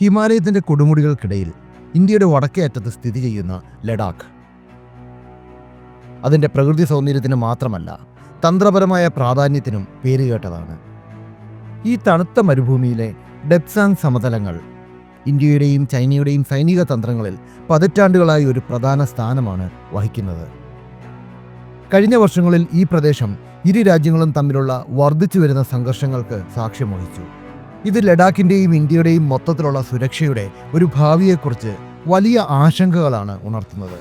ഹിമാലയത്തിന്റെ കൊടുമുടികൾക്കിടയിൽ ഇന്ത്യയുടെ വടക്കേ അറ്റത്ത് സ്ഥിതി ചെയ്യുന്ന ലഡാക്ക്. അതിന്റെ പ്രകൃതി സൗന്ദര്യത്തിന് മാത്രമല്ല തന്ത്രപരമായ പ്രാധാന്യത്തിനും പേരുകേട്ടതാണ് ഈ തണുത്ത മരുഭൂമിയിലെ ഡെപ്സാങ് സമതലങ്ങൾ ഇന്ത്യയുടെയും ചൈനയുടെയും സൈനിക തന്ത്രങ്ങളിൽ പതിറ്റാണ്ടുകളായി ഒരു പ്രധാന സ്ഥാനമാണ് വഹിക്കുന്നത്. കഴിഞ്ഞ വർഷങ്ങളിൽ ഈ പ്രദേശം ഇരു രാജ്യങ്ങളും തമ്മിലുള്ള വർദ്ധിച്ചു വരുന്ന സംഘർഷങ്ങൾക്ക് സാക്ഷ്യം വഹിച്ചു. ഇത് ലഡാക്കിന്റെയും ഇന്ത്യയുടെയും മൊത്തത്തിലുള്ള സുരക്ഷയുടെ ഒരു ഭാവിയെക്കുറിച്ച് വലിയ ആശങ്കകളാണ് ഉണർത്തുന്നത്.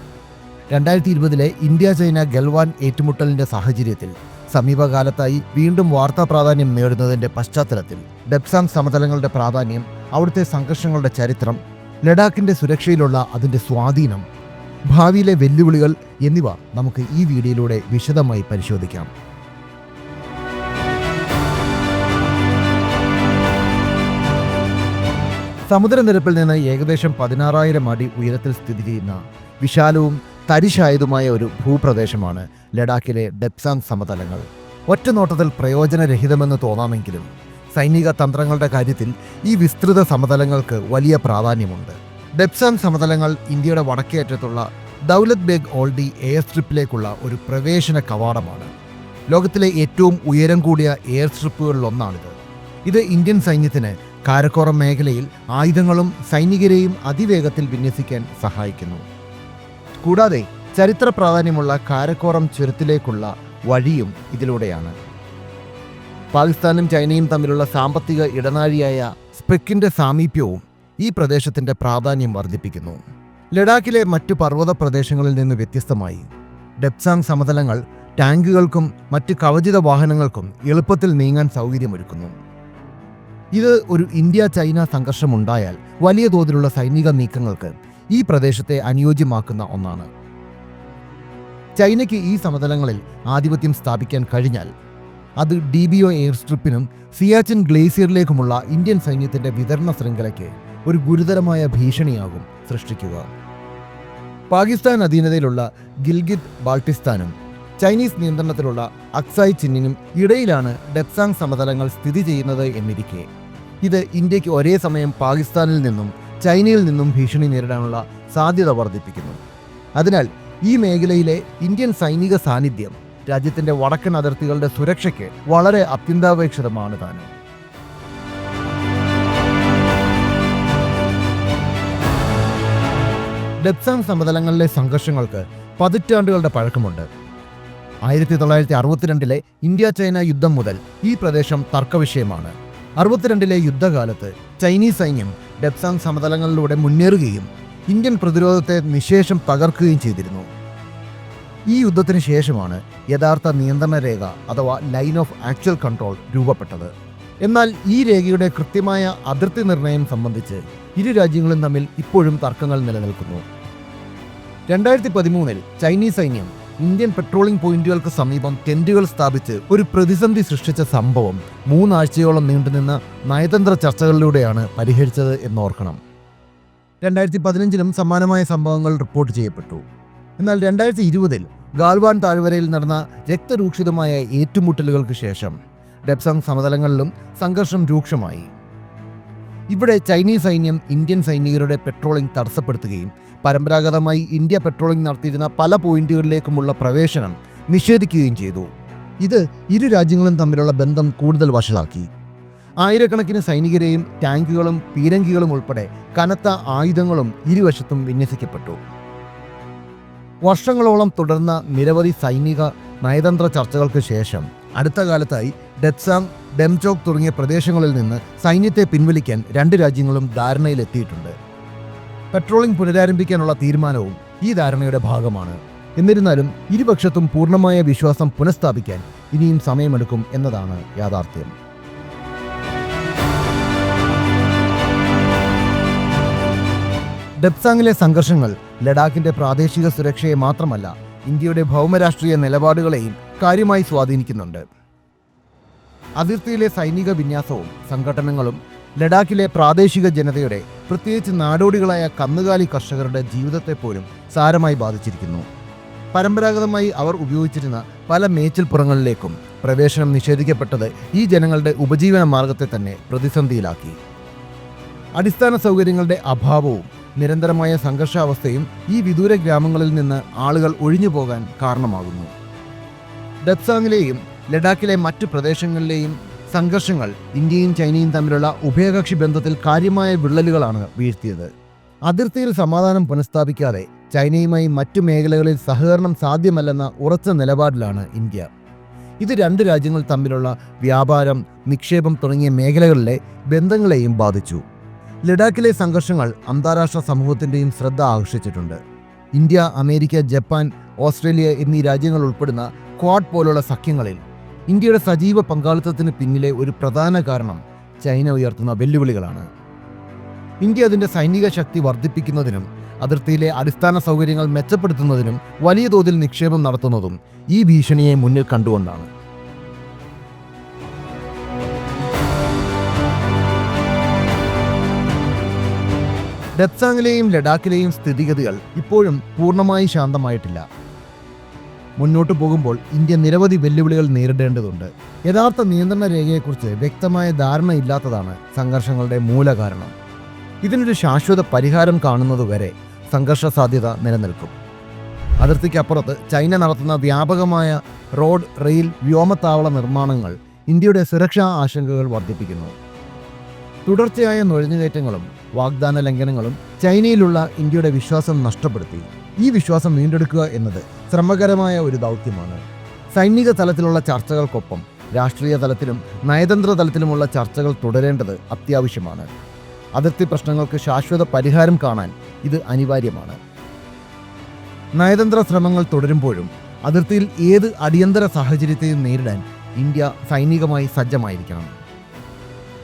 രണ്ടായിരത്തി ഇരുപതിലെ ഇന്ത്യ ചൈന ഗൽവാൻ ഏറ്റുമുട്ടലിന്റെ സാഹചര്യത്തിൽ സമീപകാലത്തായി വീണ്ടും വാർത്താ പ്രാധാന്യം നേടുന്നതിന്റെ പശ്ചാത്തലത്തിൽ ഡെപ്സാങ് സമതലങ്ങളുടെ പ്രാധാന്യം അവിടുത്തെ സംഘർഷങ്ങളുടെ ചരിത്രം ലഡാക്കിന്റെ സുരക്ഷയിലുള്ള അതിന്റെ സ്വാധീനം ഭാവിയിലെ വെല്ലുവിളികൾ എന്നിവ നമുക്ക് ഈ വീഡിയോയിലൂടെ വിശദമായി പരിശോധിക്കാം. സമുദ്രനിരപ്പിൽ നിന്ന് ഏകദേശം പതിനാറായിരം അടി ഉയരത്തിൽ സ്ഥിതി ചെയ്യുന്ന വിശാലവും തരിശായതുമായ ഒരു ഭൂപ്രദേശമാണ് ലഡാക്കിലെ ഡെപ്സാങ് സമതലങ്ങൾ. ഒറ്റനോട്ടത്തിൽ പ്രയോജനരഹിതമെന്ന് തോന്നാമെങ്കിലും സൈനിക തന്ത്രങ്ങളുടെ കാര്യത്തിൽ ഈ വിസ്തൃത സമതലങ്ങൾക്ക് വലിയ പ്രാധാന്യമുണ്ട്. ഡെപ്സാങ് സമതലങ്ങൾ ഇന്ത്യയുടെ വടക്കേ അറ്റത്തുള്ള ദൗലത് ബേഗ് ഓൾഡി എയർ സ്ട്രിപ്പിലേക്കുള്ള ഒരു പ്രവേശന കവാടമാണ്. ലോകത്തിലെ ഏറ്റവും ഉയരം കൂടിയ എയർ സ്ട്രിപ്പുകളിലൊന്നാണിത്. ഇത് ഇന്ത്യൻ സൈന്യത്തിന് കാരക്കോറം മേഖലയിൽ ആയുധങ്ങളും സൈനികരെയും അതിവേഗത്തിൽ വിന്യസിക്കാൻ സഹായിക്കുന്നു. കൂടാതെ ചരിത്ര പ്രാധാന്യമുള്ള കാരക്കോറം ചുരത്തിലേക്കുള്ള വഴിയും ഇതിലൂടെയാണ്. പാകിസ്ഥാനും ചൈനയും തമ്മിലുള്ള സാമ്പത്തിക ഇടനാഴിയായ സ്പെക്കിന്റെ സാമീപ്യവും ഈ പ്രദേശത്തിന്റെ പ്രാധാന്യം വർദ്ധിപ്പിക്കുന്നു. ലഡാക്കിലെ മറ്റു പർവത പ്രദേശങ്ങളിൽ നിന്ന് വ്യത്യസ്തമായി ഡെപ്സാങ് സമതലങ്ങൾ ടാങ്കുകൾക്കും മറ്റ് കവചിത വാഹനങ്ങൾക്കും എളുപ്പത്തിൽ നീങ്ങാൻ സൗകര്യമൊരുക്കുന്നു. ഇത് ഒരു ഇന്ത്യ ചൈന സംഘർഷമുണ്ടായാൽ വലിയ തോതിലുള്ള സൈനിക നീക്കങ്ങൾക്ക് ഈ പ്രദേശത്തെ അനുയോജ്യമാക്കുന്ന ഒന്നാണ്. ചൈനയ്ക്ക് ഈ സമതലങ്ങളിൽ ആധിപത്യം സ്ഥാപിക്കാൻ കഴിഞ്ഞാൽ അത് ഡി ബി ഒ എയർ സ്ട്രിപ്പിനും സിയാച്ചിൻ ഗ്ലേസിയറിലേക്കുമുള്ള ഇന്ത്യൻ സൈന്യത്തിന്റെ വിതരണ ശൃംഖലയ്ക്ക് ഒരു ഗുരുതരമായ ഭീഷണിയാകും സൃഷ്ടിക്കുക. പാകിസ്ഥാൻ അധീനതയിലുള്ള ഗിൽഗിത് ബാൾട്ടിസ്ഥാനും ചൈനീസ് നിയന്ത്രണത്തിലുള്ള അക്സായ് ചിന്നിനും ഇടയിലാണ് ഡെപ്സാങ് സമതലങ്ങൾ സ്ഥിതി ചെയ്യുന്നത് എന്നിരിക്കെ. ഇത് ഇന്ത്യയ്ക്ക് ഒരേ സമയം പാകിസ്ഥാനിൽ നിന്നും ചൈനയിൽ നിന്നും ഭീഷണി നേരിടാനുള്ള സാധ്യത വർദ്ധിപ്പിക്കുന്നു. അതിനാൽ ഈ മേഖലയിലെ ഇന്ത്യൻ സൈനിക സാന്നിധ്യം രാജ്യത്തിന്റെ വടക്കൻ അതിർത്തികളുടെ സുരക്ഷയ്ക്ക് വളരെ അത്യന്താപേക്ഷിതമാണ് താനും. ഡെപ്സാങ് സമതലങ്ങളിലെ സംഘർഷങ്ങൾക്ക് പതിറ്റാണ്ടുകളുടെ പഴക്കമുണ്ട്. ആയിരത്തി തൊള്ളായിരത്തി അറുപത്തിരണ്ടിലെ ഇന്ത്യ ചൈന യുദ്ധം മുതൽ ഈ പ്രദേശം തർക്കവിഷയമാണ്. അറുപത്തിരണ്ടിലെ യുദ്ധകാലത്ത് ചൈനീസ് സൈന്യം ഡെപ്സാങ് സമതലങ്ങളിലൂടെ മുന്നേറുകയും ഇന്ത്യൻ പ്രതിരോധത്തെ നിശേഷം തകർക്കുകയും ചെയ്തിരുന്നു. ഈ യുദ്ധത്തിന് ശേഷമാണ് യഥാർത്ഥ നിയന്ത്രണ രേഖ അഥവാ ലൈൻ ഓഫ് ആക്ച്വൽ കൺട്രോൾ രൂപപ്പെട്ടത്. എന്നാൽ ഈ രേഖയുടെ കൃത്യമായ അതിർത്തി നിർണയം സംബന്ധിച്ച് ഇരു രാജ്യങ്ങളും തമ്മിൽ ഇപ്പോഴും തർക്കങ്ങൾ നിലനിൽക്കുന്നു. രണ്ടായിരത്തി പതിമൂന്നിൽ ചൈനീസ് സൈന്യം ഇന്ത്യൻ പെട്രോളിംഗ് പോയിന്റുകൾക്ക് സമീപം ടെന്റുകൾ സ്ഥാപിച്ച് ഒരു പ്രതിസന്ധി സൃഷ്ടിച്ച സംഭവം മൂന്നാഴ്ചയോളം നീണ്ടുനിന്ന നയതന്ത്ര ചർച്ചകളിലൂടെയാണ് പരിഹരിച്ചത് എന്നോർക്കണം. രണ്ടായിരത്തി പതിനഞ്ചിലും സമാനമായ സംഭവങ്ങൾ റിപ്പോർട്ട് ചെയ്യപ്പെട്ടു. എന്നാൽ രണ്ടായിരത്തി ഇരുപതിൽ ഗാൽവാൻ താഴ്വരയിൽ നടന്ന രക്തരൂക്ഷിതമായ ഏറ്റുമുട്ടലുകൾക്ക് ശേഷം ഡെപ്സങ് സമതലങ്ങളിലും സംഘർഷം രൂക്ഷമായി. ഇവിടെ ചൈനീസ് സൈന്യം ഇന്ത്യൻ സൈനികരുടെ പെട്രോളിംഗ് തടസ്സപ്പെടുത്തുകയും പരമ്പരാഗതമായി ഇന്ത്യ പെട്രോളിംഗ് നടത്തിയിരുന്ന പല പോയിന്റുകളിലേക്കുമുള്ള പ്രവേശനം നിഷേധിക്കുകയും ചെയ്തു. ഇത് ഇരു രാജ്യങ്ങളും തമ്മിലുള്ള ബന്ധം കൂടുതൽ വഷളാക്കി. ആയിരക്കണക്കിന് സൈനികരെയും ടാങ്കുകളും പീരങ്കികളും ഉൾപ്പെടെ കനത്ത ആയുധങ്ങളും ഇരുവശത്തും വിന്യസിക്കപ്പെട്ടു. വർഷങ്ങളോളം തുടർന്ന നിരവധി സൈനിക നയതന്ത്ര ചർച്ചകൾക്ക് ശേഷം അടുത്ത കാലത്തായി ഡെറ്റ്സാങ് ഡെംചോക് തുടങ്ങിയ പ്രദേശങ്ങളിൽ നിന്ന് സൈന്യത്തെ പിൻവലിക്കാൻ രണ്ട് രാജ്യങ്ങളും ധാരണയിലെത്തിയിട്ടുണ്ട്. പെട്രോളിംഗ് പുനരാരംഭിക്കാനുള്ള തീരുമാനവും ഈ ധാരണയുടെ ഭാഗമാണ്. എന്നിരുന്നാലും ഇരുപക്ഷത്തും പൂർണമായ വിശ്വാസം പുനഃസ്ഥാപിക്കാൻ ഇനിയും സമയമെടുക്കും എന്നതാണ് യാഥാർത്ഥ്യം. ഡെപ്സാങ്ങിലെ സംഘർഷങ്ങൾ ലഡാക്കിന്റെ പ്രാദേശിക സുരക്ഷയെ മാത്രമല്ല ഇന്ത്യയുടെ ഭൗമരാഷ്ട്രീയ നിലപാടുകളെയും കാര്യമായി സ്വാധീനിക്കുന്നുണ്ട്. അതിർത്തിയിലെ സൈനിക വിന്യാസവും സംഘടനകളും ലഡാക്കിലെ പ്രാദേശിക ജനതയുടെ പ്രത്യേകിച്ച് നാടോടികളായ കന്നുകാലി കർഷകരുടെ ജീവിതത്തെ പോലും സാരമായി ബാധിച്ചിരിക്കുന്നു. പരമ്പരാഗതമായി അവർ ഉപയോഗിച്ചിരുന്ന പല മേച്ചിൽപ്പുറങ്ങളിലേക്കും പ്രവേശനം നിഷേധിക്കപ്പെട്ടത് ഈ ജനങ്ങളുടെ ഉപജീവന മാർഗത്തെ തന്നെ പ്രതിസന്ധിയിലാക്കി. അടിസ്ഥാന സൗകര്യങ്ങളുടെ അഭാവവും നിരന്തരമായ സംഘർഷാവസ്ഥയും ഈ വിദൂര ഗ്രാമങ്ങളിൽ നിന്ന് ആളുകൾ ഒഴിഞ്ഞു പോകാൻ കാരണമാകുന്നു. ഡെപ്സാങ്ങിലെയും ലഡാക്കിലെ മറ്റു പ്രദേശങ്ങളിലെയും സംഘർഷങ്ങൾ ഇന്ത്യയും ചൈനയും തമ്മിലുള്ള ഉഭയകക്ഷി ബന്ധത്തിൽ കാര്യമായ വിള്ളലുകളാണ് വീഴ്ത്തിയത്. അതിർത്തിയിൽ സമാധാനം പുനഃസ്ഥാപിക്കാതെ ചൈനയുമായി മറ്റു മേഖലകളിൽ സഹകരണം സാധ്യമല്ലെന്ന ഉറച്ച നിലപാടിലാണ് ഇന്ത്യ. ഇത് രണ്ട് രാജ്യങ്ങൾ തമ്മിലുള്ള വ്യാപാരം നിക്ഷേപം തുടങ്ങിയ മേഖലകളിലെ ബന്ധങ്ങളെയും ബാധിച്ചു. ലഡാക്കിലെ സംഘർഷങ്ങൾ അന്താരാഷ്ട്ര സമൂഹത്തിന്റെയും ശ്രദ്ധ ആകർഷിച്ചിട്ടുണ്ട്. ഇന്ത്യ അമേരിക്ക ജപ്പാൻ ഓസ്ട്രേലിയ എന്നീ രാജ്യങ്ങൾ ഉൾപ്പെടുന്ന ക്വാഡ് പോലുള്ള സഖ്യങ്ങളിൽ ഇന്ത്യയുടെ സജീവ പങ്കാളിത്തത്തിന് പിന്നിലെ ഒരു പ്രധാന കാരണം ചൈന ഉയർത്തുന്ന വെല്ലുവിളികളാണ്. ഇന്ത്യ അതിന്റെ സൈനിക ശക്തി വർദ്ധിപ്പിക്കുന്നതിനും അതിർത്തിയിലെ അടിസ്ഥാന സൗകര്യങ്ങൾ മെച്ചപ്പെടുത്തുന്നതിനും വലിയ തോതിൽ നിക്ഷേപം നടത്തുന്നതും ഈ ഭീഷണിയെ മുന്നിൽ കണ്ടുകൊണ്ടാണ്. ഡെത്സാങ്ങിലെയും ലഡാക്കിലെയും സ്ഥിതിഗതികൾ ഇപ്പോഴും പൂർണമായി ശാന്തമായിട്ടില്ല. മുന്നോട്ട് പോകുമ്പോൾ ഇന്ത്യ നിരവധി വെല്ലുവിളികൾ നേരിടേണ്ടതുണ്ട്. യഥാർത്ഥ നിയന്ത്രണ രേഖയെക്കുറിച്ച് വ്യക്തമായ ധാരണയില്ലാത്തതാണ് സംഘർഷങ്ങളുടെ മൂലകാരണം. ഇതിനൊരു ശാശ്വത പരിഹാരം കാണുന്നതുവരെ സംഘർഷ സാധ്യത നിലനിൽക്കും. അതിർത്തിക്കപ്പുറത്ത് ചൈന നടത്തുന്ന വ്യാപകമായ റോഡ് റെയിൽ വ്യോമത്താവള നിർമ്മാണങ്ങൾ ഇന്ത്യയുടെ സുരക്ഷാ ആശങ്കകൾ വർദ്ധിപ്പിക്കുന്നു. തുടർച്ചയായ നുഴഞ്ഞുകയറ്റങ്ങളും വാഗ്ദാന ലംഘനങ്ങളും ചൈനയിലുള്ള ഇന്ത്യയുടെ വിശ്വാസം നഷ്ടപ്പെടുത്തി. ഈ വിശ്വാസം വീണ്ടെടുക്കുക എന്നത് ശ്രമകരമായ ഒരു ദൗത്യമാണ്. സൈനിക തലത്തിലുള്ള ചർച്ചകൾക്കൊപ്പം രാഷ്ട്രീയ തലത്തിലും നയതന്ത്ര തലത്തിലുമുള്ള ചർച്ചകൾ തുടരേണ്ടത് അത്യാവശ്യമാണ്. അതിർത്തി പ്രശ്നങ്ങൾക്ക് ശാശ്വത പരിഹാരം കാണാൻ ഇത് അനിവാര്യമാണ്. നയതന്ത്ര ശ്രമങ്ങൾ തുടരുമ്പോഴും അതിർത്തിയിൽ ഏത് അടിയന്തര സാഹചര്യത്തെയും നേരിടാൻ ഇന്ത്യ സൈനികമായി സജ്ജമായിരിക്കണം.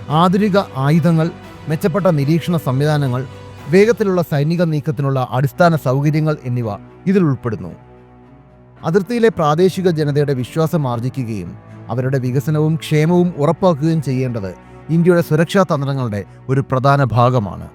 ആധുനിക ആയുധങ്ങൾ മെച്ചപ്പെട്ട നിരീക്ഷണ സംവിധാനങ്ങൾ വേഗത്തിലുള്ള സൈനിക നീക്കത്തിനുള്ള അടിസ്ഥാന സൗകര്യങ്ങൾ എന്നിവ ഇതിൽ ഉൾപ്പെടുന്നു. അതിർത്തിയിലെ പ്രാദേശിക ജനതയുടെ വിശ്വാസം ആർജിക്കുകയും അവരുടെ വികസനവും ക്ഷേമവും ഉറപ്പാക്കുകയും ചെയ്യേണ്ടത് ഇന്ത്യയുടെ സുരക്ഷാ തന്ത്രങ്ങളുടെ ഒരു പ്രധാന ഭാഗമാണ്.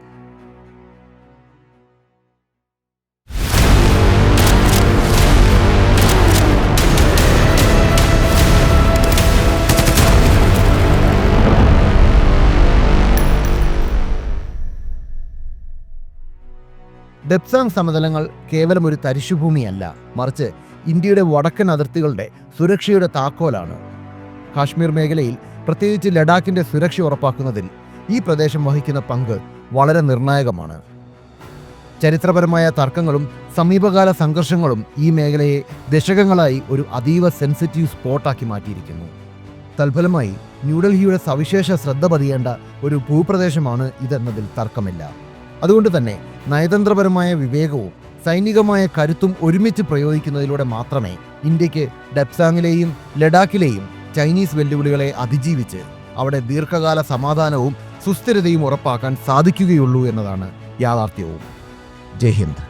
ഡെപ്സാങ് സമതലങ്ങൾ കേവലം ഒരു തരിശുഭൂമിയല്ല. മറിച്ച് ഇന്ത്യയുടെ വടക്കൻ അതിർത്തികളുടെ സുരക്ഷയുടെ താക്കോലാണ്. കാശ്മീർ മേഖലയിൽ പ്രത്യേകിച്ച് ലഡാക്കിന്റെ സുരക്ഷ ഉറപ്പാക്കുന്നതിൽ ഈ പ്രദേശം വഹിക്കുന്ന പങ്ക് വളരെ നിർണായകമാണ്. ചരിത്രപരമായ തർക്കങ്ങളും സമീപകാല സംഘർഷങ്ങളും ഈ മേഖലയെ ദശകങ്ങളായി ഒരു അതീവ സെൻസിറ്റീവ് സ്പോട്ടാക്കി മാറ്റിയിരിക്കുന്നു. തൽഫലമായി ന്യൂഡൽഹിയുടെ സവിശേഷ ശ്രദ്ധ പതിയേണ്ട ഒരു ഭൂപ്രദേശമാണ് ഇതെന്നതിൽ തർക്കമില്ല. അതുകൊണ്ട് തന്നെ നയതന്ത്രപരമായ വിവേകവും സൈനികമായ കരുത്തും ഒരുമിച്ച് പ്രയോഗിക്കുന്നതിലൂടെ മാത്രമേ ഇന്ത്യയ്ക്ക് ഡെപ്സാങ്ങിലെയും ലഡാക്കിലെയും ചൈനീസ് വെല്ലുവിളികളെ അതിജീവിച്ച് അവിടെ ദീർഘകാല സമാധാനവും സുസ്ഥിരതയും ഉറപ്പാക്കാൻ സാധിക്കുകയുള്ളൂ എന്നതാണ് യാഥാർത്ഥ്യവും. ജയ് ഹിന്ദ്.